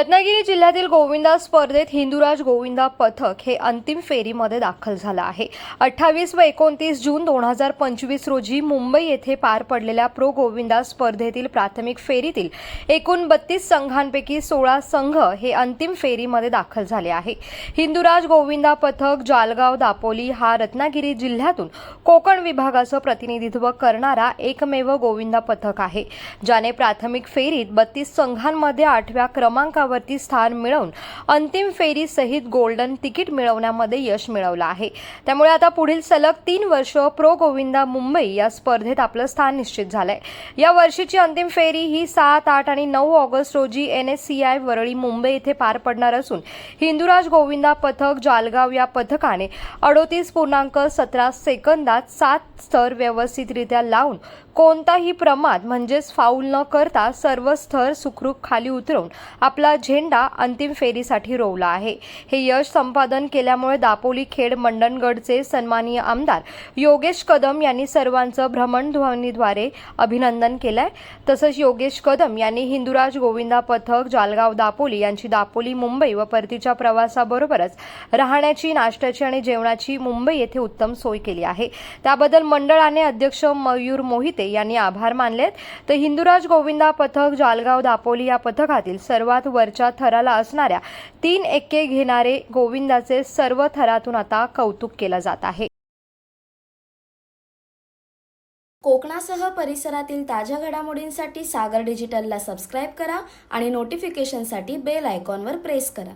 रत्नागिरी जिल्ह्यातील गोविंदा स्पर्धेत हिंदुराज गोविंदा पथक हे अंतिम फेरीमध्ये दाखल झालं आहे. अठ्ठावीस व एकोणतीस जून दोन हजार पंचवीस रोजी मुंबई येथे पार पडलेल्या प्रो गोविंदा स्पर्धेतील प्राथमिक फेरीतील एकूण बत्तीस संघांपैकी सोळा संघ हे अंतिम फेरीमध्ये दाखल झाले आहे. हिंदुराज गोविंदा पथक जालगाव दापोली हा रत्नागिरी जिल्ह्यातून कोकण विभागाचं प्रतिनिधित्व करणारा एकमेव गोविंदा पथक आहे ज्याने प्राथमिक फेरीत बत्तीस संघांमध्ये आठव्या क्रमांकावरती स्थान मिळवून अंतिम फेरीसहित गोल्डन तिकीट मिळवण्यामध्ये यश मिळवलं आहे. त्यामुळे आता पुढील सलग तीन वर्ष प्रो गोविंदा मुंबई या स्पर्धेत आपलं स्थान निश्चित झालंय. या वर्षीची अंतिम फेरी ही सात आठ आणि नऊ ऑगस्ट रोजी N S C I Worli Mumbai येथे पार पडणार असून हिंदुराज गोविंदा पथक जालगाव या पथकाने अडोतीस पूर्णांक सतरा सेकंदात सात स्तर व्यवस्थितरित्या लावून कोणताही प्रमाद म्हणजेच फाऊल न करता सर्व स्तर सुखरूप खाली उतरवून आपला झेंडा अंतिम फेरीसाठी रोवला आहे. हे यश संपादन केल्यामुळे दापोली खेड मंडणगडचे सन्माननीय आमदार योगेश कदम यांनी सर्वांचं भ्रमणध्वनीद्वारे अभिनंदन केलंय. तसंच योगेश कदम यांनी हिंदुराज गोविंदा पथक जालगाव दापोली यांची दापोली मुंबई व परतीच्या प्रवासाबरोबरच राहण्याची नाश्त्याची आणि जेवणाची मुंबई येथे उत्तम सोय केली आहे. त्याबद्दल मंडळाने अध्यक्ष मयूर मोहिते यांनी आभार मानलेत. तर हिंदुराज गोविंदा पथक जालगाव दापोली या पथकातील सर्वात वर वरच्या थराला असणाऱ्या तीन एक्के घेणारे गोविंदाचे सर्व थरातून आता कौतुक केलं जात आहे. कोकणासह परिसरातील ताज्या घडामोडींसाठी सागर डिजिटलला सबस्क्राईब करा आणि नोटिफिकेशनसाठी बेल आयकॉनवर प्रेस करा.